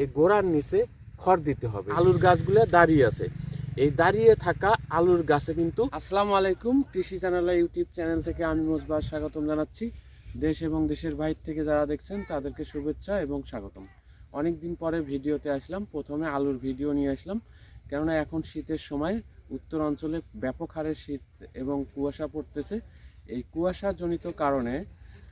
এই গোড়ার নিচে খড় দিতে হবে। আলুর গাছগুলো দাঁড়িয়ে আছে। এই দাঁড়িয়ে থাকা আলুর গাছে কিন্তু আসসালামু আলাইকুম, কৃষি চ্যানেল ইউটিউব চ্যানেল থেকে আমি মোজবার স্বাগতম জানাচ্ছি। দেশ এবং দেশের বাইরে থেকে যারা দেখছেন, তাদেরকে শুভেচ্ছা এবং স্বাগতম। অনেক দিন পরে ভিডিওতে আসলাম, প্রথমে আলুর ভিডিও নিয়ে আসলাম। কেননা এখন শীতের সময়, উত্তর অঞ্চলে ব্যাপক হারে শীত এবং কুয়াশা পড়তেছে। এই কুয়াশাজনিত কারণে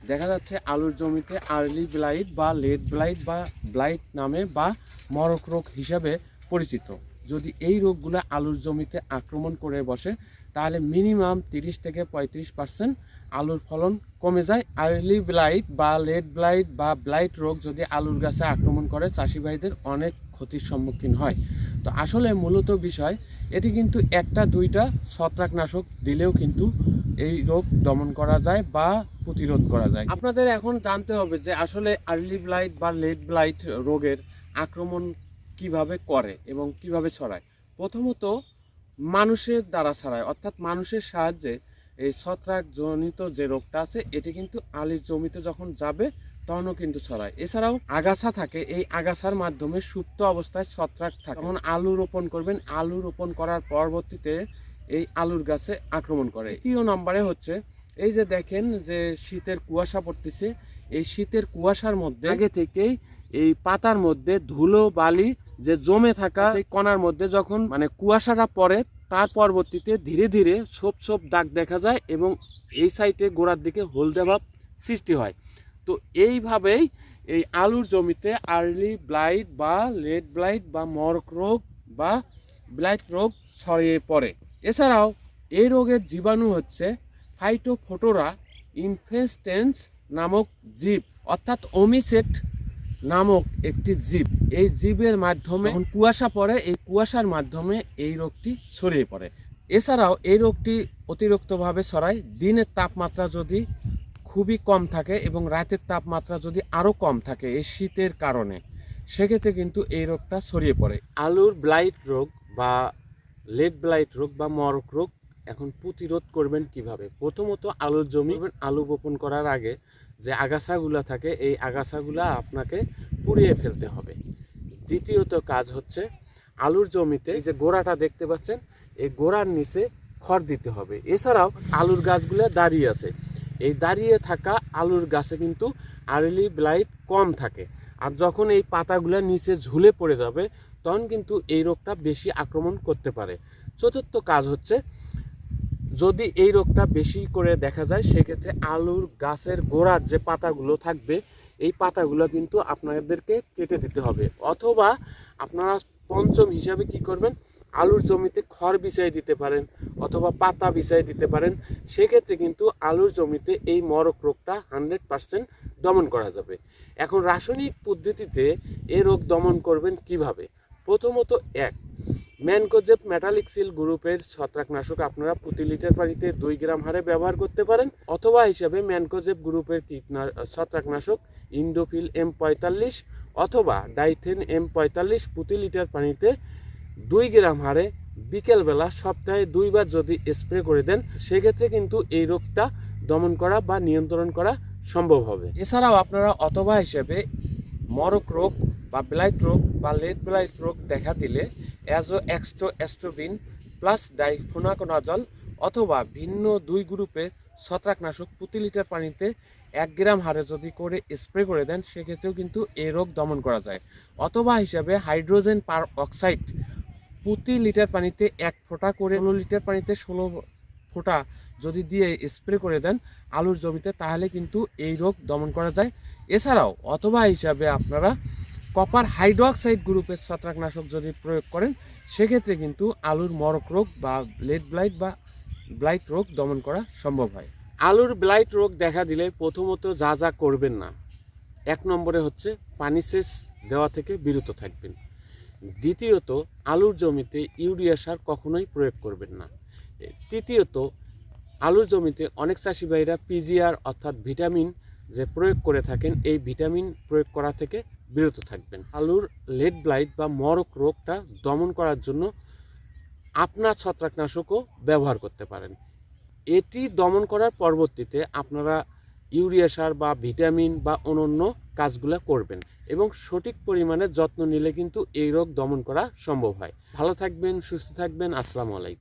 দেখা যাচ্ছে আলুর জমিতে আর্লি ব্লাইট বা লেট ব্লাইট বা ব্লাইট নামে বা মরক রোগ হিসাবে পরিচিত। যদি এই রোগগুলো আলুর জমিতে আক্রমণ করে বসে, তাহলে মিনিমাম তিরিশ থেকে পঁয়ত্রিশ পার্সেন্ট আলুর ফলন কমে যায়। আর্লি ব্লাইট বা লেট ব্লাইট বা ব্লাইট রোগ যদি আলুর গাছে আক্রমণ করে, চাষি ভাইদের অনেক ক্ষতির সম্মুখীন হয়। তো আসলে মূলত বিষয়, এটি কিন্তু একটা দুইটা ছত্রাকনাশক দিলেও কিন্তু এই রোগ দমন করা যায় বা প্রতিরোধ করা যায়। আপনাদের এখন জানতে হবে যে আসলে আর্লি ব্লাইট বা লেট ব্লাইট রোগের আক্রমণ কীভাবে করে এবং কীভাবে ছড়ায়। প্রথমত, মানুষের দ্বারা ছড়ায়, অর্থাৎ মানুষের সাহায্যে এই ছত্রাক জনিত যে রোগটা আছে, এটি কিন্তু আলির জমিতে যখন যাবে, তখনও কিন্তু ছড়ায়। এছাড়াও আগাছা থাকে, এই আগাছার মাধ্যমে সুপ্ত অবস্থায় ছত্রাক থাকে। যখন আলু রোপণ করবেন, আলু রোপণ করার পরবর্তীতে এই আলুর গাছে আক্রমণ করে। তৃতীয় নম্বরে হচ্ছে এই যে দেখেন যে শীতের কুয়াশা পড়তেছে এই শীতের কুয়াশার মধ্যে আগে থেকেই এই পাতার মধ্যে ধুলো বালি যে জমে থাকা সেই কণার মধ্যে যখন মানে কুয়াশাটা পড়ে তার পরবর্তীতে ধীরে ধীরে ছোপ ছোপ দাগ দেখা যায় এবং এই সাইডে গোড়ার দিকে হলদে ভাব সৃষ্টি হয়। তো এইভাবেই এই আলুর জমিতে আর্লি ব্লাইট বা লেট ব্লাইট বা মরক রোগ বা ব্লাইট রোগ ছড়িয়ে পড়ে। এছাড়াও, এই রোগের জীবাণু হচ্ছে ফাইটোফোটোরা ইনফেস্টেন্স নামক জীব, অর্থাৎ ওমিসেট নামক একটি জীব। এই জীবের মাধ্যমে কুয়াশা পড়ে, এই কুয়াশার মাধ্যমে এই রোগটি ছড়িয়ে পড়ে। এছাড়াও, এই রোগটি অতিরিক্তভাবে ছড়ায়। দিনের তাপমাত্রা যদি খুবই কম থাকে এবং রাতের তাপমাত্রা যদি আরও কম থাকে এই শীতের কারণে, সেক্ষেত্রে কিন্তু এই রোগটা ছড়িয়ে পড়ে। আলুর ব্লাইট রোগ বা লেড ব্লাইট রোগ বা মরক রোগ এখন প্রতিরোধ করবেন কীভাবে? প্রথমত আলুর জমি আলু বপন করার আগে যে আগাছাগুলা থাকে, এই আগাছাগুলা আপনাকে পুড়িয়ে ফেলতে হবে। দ্বিতীয়ত কাজ হচ্ছে আলুর জমিতে যে গোড়াটা দেখতে পাচ্ছেন, এই গোড়ার নিচে খড় দিতে হবে। এছাড়াও আলুর গাছগুলো দাঁড়িয়ে আছে। এই দাঁড়িয়ে থাকা আলুর গাছে কিন্তু আর্লি ব্লাইট কম থাকে। আর যখন এই পাতাগুলো নিচে ঝুলে পড়ে যাবে তখন কিন্তু এই রোগটা বেশি আক্রমণ করতে পারে। চতুর্থ কাজ হচ্ছে, যদি এই রোগটা বেশি করে দেখা যায়, সেক্ষেত্রে আলুর গাছের গোড়ার যে পাতাগুলো থাকবে, এই পাতাগুলো কিন্তু আপনাদেরকে কেটে দিতে হবে। অথবা আপনারা পঞ্চম হিসাবে কি করবেন, আলুর জমিতে খড় বিছাই দিতে পারেন অথবা পাতা বিছাই দিতে পারেন, সেক্ষেত্রে কিন্তু আলুর জমিতে এই মরক রোগটা হান্ড্রেড পার্সেন্ট দমন করা যাবে। এখন রাসায়নিক পদ্ধতিতে এ রোগ দমন করবেন কীভাবে? প্রথমত এক ম্যানকোজেব মেটালিক সিল গ্রুপের ছত্রাকনাশক আপনারা প্রতি লিটার পানিতে দুই গ্রাম হারে ব্যবহার করতে পারেন, অথবা হিসাবে ম্যানকোজেব গ্রুপের কীটনা, ছত্রাকনাশক ইন্ডোফিল এম পঁয়তাল্লিশ অথবা ডাইথেন এম পঁয়তাল্লিশ প্রতি লিটার পানিতে দুই গ্রাম হারে বিকেলবেলা সপ্তাহে দুইবার যদি স্প্রে করে দেন, সেক্ষেত্রে কিন্তু এই রোগটা দমন করা বা নিয়ন্ত্রণ করা সম্ভব হবে। এছাড়াও আপনারা অথবা হিসেবে মরক রোগ বা ব্লাইট রোগ বা লেট ব্লাইট রোগ দেখা দিলে অ্যাজো এক্সটো অ্যাস্ট্রোবিন প্লাস ডাইফোনাকোনাজল অথবা ভিন্ন দুই গ্রুপে ছত্রাকনাশক প্রতি লিটার পানিতে এক গ্রাম হারে যদি করে স্প্রে করে দেন, সেক্ষেত্রেও কিন্তু এই রোগ দমন করা যায়। অথবা হিসাবে হাইড্রোজেন পার অক্সাইড প্রতি লিটার পানিতে এক ফোঁটা করে ষোলো লিটার পানিতে ষোলো ফোঁটা যদি দিয়ে স্প্রে করে দেন আলুর জমিতে, তাহলে কিন্তু এই রোগ দমন করা যায়। এছাড়াও অথবা হিসাবে আপনারা কপার হাইড্রোক্সাইড গ্রুপের ছত্রাকনাশক যদি প্রয়োগ করেন, সেক্ষেত্রে কিন্তু আলুর মরক রোগ বা লেড ব্লাইট বা ব্লাইট রোগ দমন করা সম্ভব হয়। আলুর ব্লাইট রোগ দেখা দিলে প্রথমত যা যা করবেন না, এক নম্বরে হচ্ছে পানি সেচ দেওয়া থেকে বিরত থাকবেন। দ্বিতীয়ত, আলুর জমিতে ইউরিয়া সার কখনোই প্রয়োগ করবেন না। তৃতীয়ত, আলুর জমিতে অনেক চাষি ভাইরা পিজিআর অর্থাৎ ভিটামিন যে প্রয়োগ করে থাকেন, এই ভিটামিন প্রয়োগ করা থেকে বিরত থাকবেন। আলুর লেড ব্লাইট বা মরক রোগটা দমন করার জন্য আপনার ছত্রাকনাশকও ব্যবহার করতে পারেন। এটি দমন করার পরবর্তীতে আপনারা ইউরিয়া সার বা ভিটামিন বা অনন্য কাজগুলো করবেন এবং সঠিক পরিমাণে যত্ন নিলে কিন্তু এই রোগ দমন করা সম্ভব হয়। ভালো থাকবেন, সুস্থ থাকবেন, আসসালামু আলাইকুম।